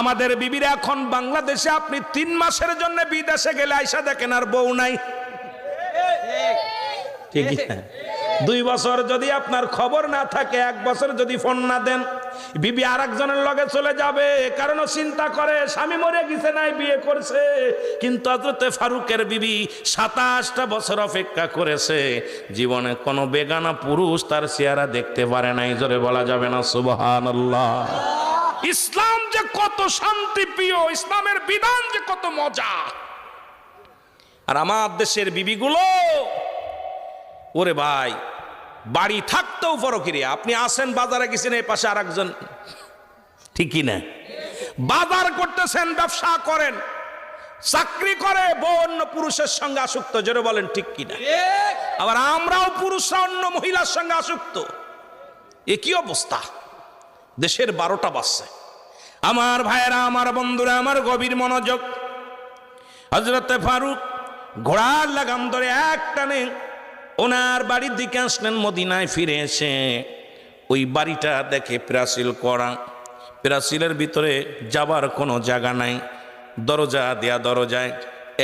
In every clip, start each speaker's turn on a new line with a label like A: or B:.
A: আমাদের বিবিরা এখন বাংলাদেশে আপনি তিন মাসের জন্য বিদেশে গেলে আইসা দেখেন আর বউ নাই। ঠিক দুই বছর যদি আপনার খবর না থাকে এক বছর যদি ফোন না দেন বিবি আর একজনের লগে চলে যাবে কারণ চিন্তা করে স্বামী মরে গেছে নাই বিয়ে করছে। কিন্তু হজরতে ফারুকের বিবি সাতাশটা বছর অপেক্ষা করেছে। জীবনে কোনো বেগানা পুরুষ তার চেহারা দেখতে পারে নাই জোরে বলা যাবে না সুবহান ইসলাম যে কত শান্তি প্রিয় ইসলামের বিধান যে কত মজা। আর আমার দেশের বিবিগুলো, ওরে ভাই, বাড়ি থাকতেও পরকিরে আপনি আসেন বাজারে গেছেন এই পাশে আর একজন ঠিকই না? বাজার করতেছেন, ব্যবসা করেন, চাকরি করে, বউ অন্য পুরুষের সঙ্গে আসক্ত, জোরে বলেন ঠিক কিনা আবার আমরাও পুরুষরা অন্য মহিলার সঙ্গে আসক্ত। এ কি অবস্থা? দেশের বারোটা বাজছে। আমার ভাইয়েরা, আমার বন্ধুরা, আমার গভীর মনোযোগ। হজরতে ফারুক ঘোড়ার লাগাম ধরে এক টানে ওনার বাড়ির দিকে আসলেন, মদিনায় ফিরে এসে ওই বাড়িটা দেখে প্রাচীল করা প্রাচীলের ভিতরে যাবার কোনো জায়গা নাই, দরজা দেয়া দরজায়।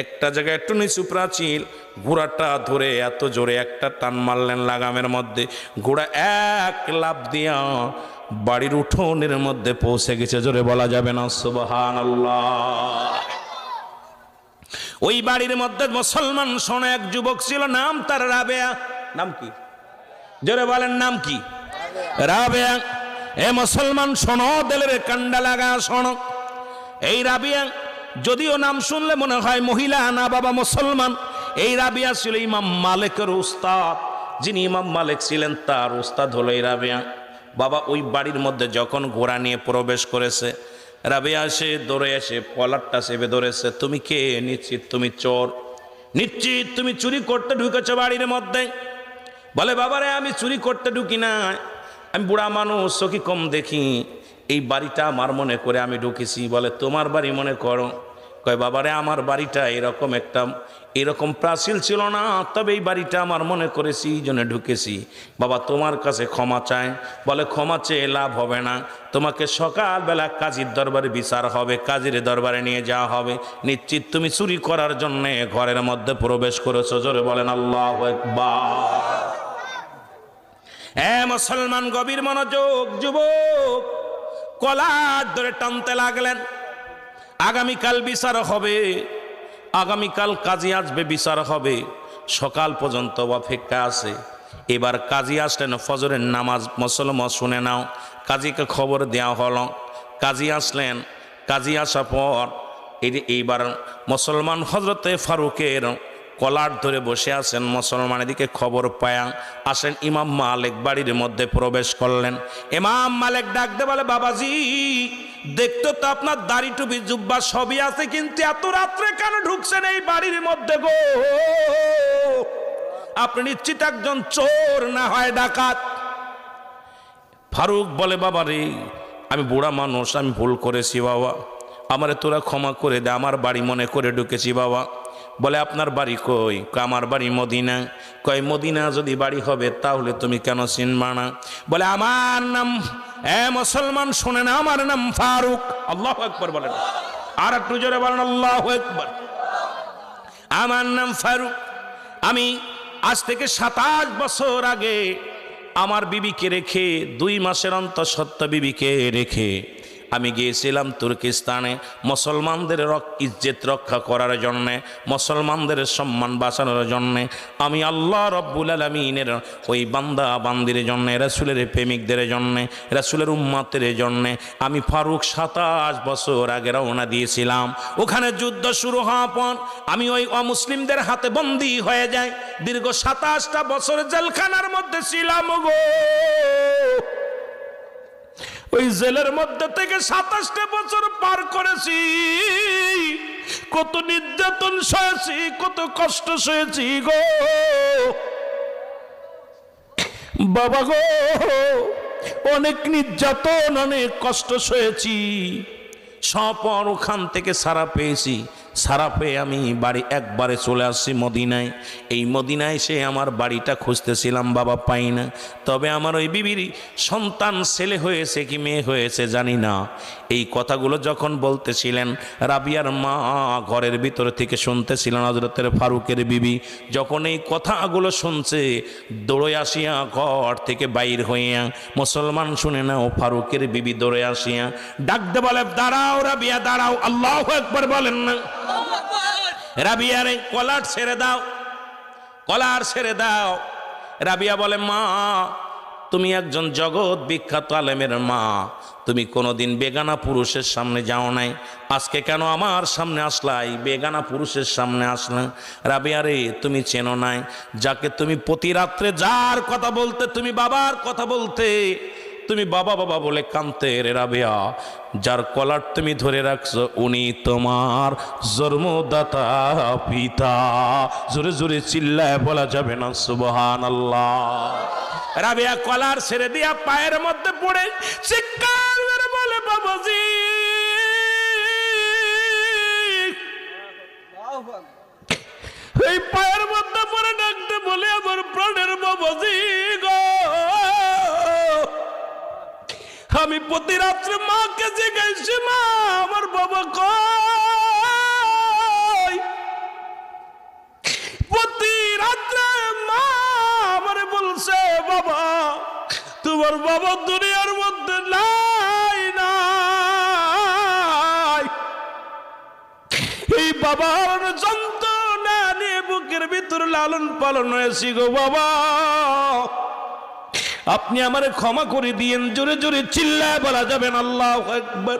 A: একটা জায়গায় একটু নিচু প্রাচীল, ঘোড়াটা ধরে এত জোরে একটা টান মারলেন লাগামের মধ্যে। ঘোড়া এক লাভ দিয়া বাড়ির উঠোনের মধ্যে পৌঁছে গেছে জোরে বলা যাবে না সুবহান ওই বাড়ির মধ্যে মুসলমান শোনে এক যুবক ছিল নাম তার রাবেয়া। নাম কি? জোরে বলেন নাম কি? রাবেয়া। এ মুসলমান শোনো দেলের কান্ডা লাগা শোনো। এই রাবিয়া যদিও নাম শুনলে মনে হয় মহিলা না বাবা মুসলমান। এই রাবিয়া ছিল ইমাম মালিকের উস্তাদ। যিনি ইমাম মালিক ছিলেন তার উস্তাদ হলো এই রাবিয়া। বাবা ওই বাড়ির মধ্যে যখন ঘোড়া নিয়ে প্রবেশ করেছে, রাবিয়া এসে দৌড়ে এসে পলারটা সেবে ধরেছে, তুমি কে? নিশ্চিত তুমি চোর। নিশ্চিত তুমি চুরি করতে ঢুকেছো বাড়ির মধ্যে? বলে, বাবারে, আমি চুরি করতে ঢুকি না আমি বুড়া মানুষ, চোখি কম দেখি। এই বাড়িটা আমার মনে করে আমি ঢুকেছি। বলে, তোমার বাড়ি মনে করো। কয়, বাবারে, আমার বাড়িটা এরকম একটা, এরকম প্রাচীল ছিল না, তবে এই বাড়িটা আমার মনে করেছি, এই জন্য ঢুকেছি। বাবা, তোমার কাছে ক্ষমা চায়। বলে, ক্ষমা চেয়ে লাভ হবে না। তোমাকে সকালবেলা কাজীর দরবারে বিচার হবে, কাজীর দরবারে নিয়ে যাওয়া হবে। নিশ্চিত তুমি চুরি করার জন্য ঘরের মধ্যে প্রবেশ করেছ। জোরে বলেন, আল্লাহ একবার এ মুসলমান গভীর মনোযোগ, যুবক, কলার ধরে টানতে লাগলেন। আগামীকাল বিচার হবে। আগামীকাল কাজী আসবে, বিচার হবে। সকাল পর্যন্ত অপেক্ষা আছে। এবার কাজী আসলেন ফজরের নামাজ। মুসলমান শুনে নাও। কাজীকে খবর দেওয়া হলো। কাজী আসলেন। কাজী আসার পর এইবার মুসলমান হজরতে ফারুকের কলার ধরে বসে আছেন। মুসলমান এদিকে খবর পায়া আসেন ইমাম মালিক বাড়ির মধ্যে প্রবেশ করলেন। ইমাম মালিক ডাকতে বলে, বাবাজি দেখতে তো আপনার দাড়ি টুপি, জুব্বা সবই আছে, কিন্তু এত রাত্রে কেন ঢুকছেন এই বাড়ির মধ্যে গো? আপনি নিশ্চিত একজন চোর না হয় ডাকাত? ফারুক বলে, বাবা রে, আমি বুড়া মানুষ, আমি ভুল করেছি বাবা। আমারে তোরা ক্ষমা করে দে, আমার বাড়ি মনে করে ঢুকেছি বাবা। বলে, আপনার বাড়ি কই? আমার বাড়ি মদিনা। কয়, মদিনা যদি বাড়ি হবে, তাহলে তুমি কেন চিনবা না? বলে, আমার নাম, এ মুসলমান শোনেন আমার নাম ফারুক। আল্লাহ একবার বলেন। আর একটু জোরে বলেন, আল্লাহ একবার আমার নাম ফারুক। আমি আজ থেকে সাতাশ বছর আগে আমার বিবিকে রেখে, দুই মাসের অন্তর সত্য বিবিকে রেখে আমি গিয়েছিলাম তুর্কিস্তানে। মুসলমানদের ইজ্জত রক্ষা করার জন্যে, মুসলমানদের সম্মান বাঁচানোর জন্যে। আমি আল্লাহ রব্বুল আলমিনের ওই বান্দা বান্দির জন্যে, রাসুলের প্রেমিকদের জন্যে, রাসুলের উম্মাতের জন্যে আমি ফারুক সাতাশ বছর আগে রওনা দিয়েছিলাম। ওখানে যুদ্ধ শুরু হওয়ার পর আমি ওই অমুসলিমদের হাতে বন্দি হয়ে যাই। দীর্ঘ সাতাশটা বছর জেলখানার মধ্যে ছিলাম গো। ওই জেলের মধ্যে থেকে সাতাশটা বছর পার করেছি। কত নির্যাতন সয়েছি, কত কষ্ট সয়েছি গো। বাবা গো, অনেক নির্যাতন, অনেক কষ্ট সয়েছি। সপর ওখান থেকে সারা পেয়েছি। সারা পেয়ে আমি বাড়ি একবারে চলে আসছি মদিনায়। এই মদিনায় সে আমার বাড়িটা খুঁজতেছিলাম, বাবা পাই না। তবে আমার ওই বিবির সন্তান ছেলে হয়েছে কি মেয়ে হয়েছে জানি না। এই কথাগুলো যখন বলতেছিলেন, রাবিয়ার মা ঘরের ভিতর থেকে শুনতেছিলেন হজরতের ফারুকের বিবি। যখন এই কথাগুলো শুনছে, দৌড়ে আসিয়া ঘর থেকে বাইর হইয়া, মুসলমান শুনে নাও, ফারুকের বিবি দৌড়ে আসিয়া, ডাকতে বলে, দাঁড়াও রাবিয়া, দাঁড়াও, আল্লাহ একবার বলেন না। রাবিয়ার কলার ছেড়ে দাও। কলার ছেড়ে দাও। রাবিয়া বলে, মা, তুমি একজন জগৎ বিখ্যাত আলেমের মা। তুমি কোনোদিন বেগানা পুরুষের সামনে যাও নাই। আজকে কেন আমার সামনে আসলাই? বেগানা পুরুষের সামনে আসলে। রাবিয়া রে, তুমি চেনো নাই। যাকে তুমি প্রতি রাত্রে যার কথা বলতে, তুমি বাবার কথা বলতে তুমি বাবা বাবা বলে কান্তে রে রাবেয়া। যার কলার তুমি ধরে রাখছো, উনি তোমার জন্মদাতা পিতা। জোরে জোরে চিল্লায় বলা যাবে না সুবহান আল্লাহ রাবেয়া কলার ছেড়ে দিয়া পায়ের মধ্যে পড়ে চিৎকার আমি প্রতি রাত্রে মাকে জিজ্ঞাসি, মা, আমার বাবা কই? প্রতি রাত্রে মা আমারে বলছে, বাবা, তোমার বাবা দুনিয়ার মধ্যে নাই নাই। এই বাবার যন্ত্রণা নিয়ে বুকের ভিতর লালন পালন হয়েছি গো বাবা। আপনি আমারে ক্ষমা করে দিয়েন জোরে জোরে চিল্লায় বলা যাবেন আল্লাহ একবার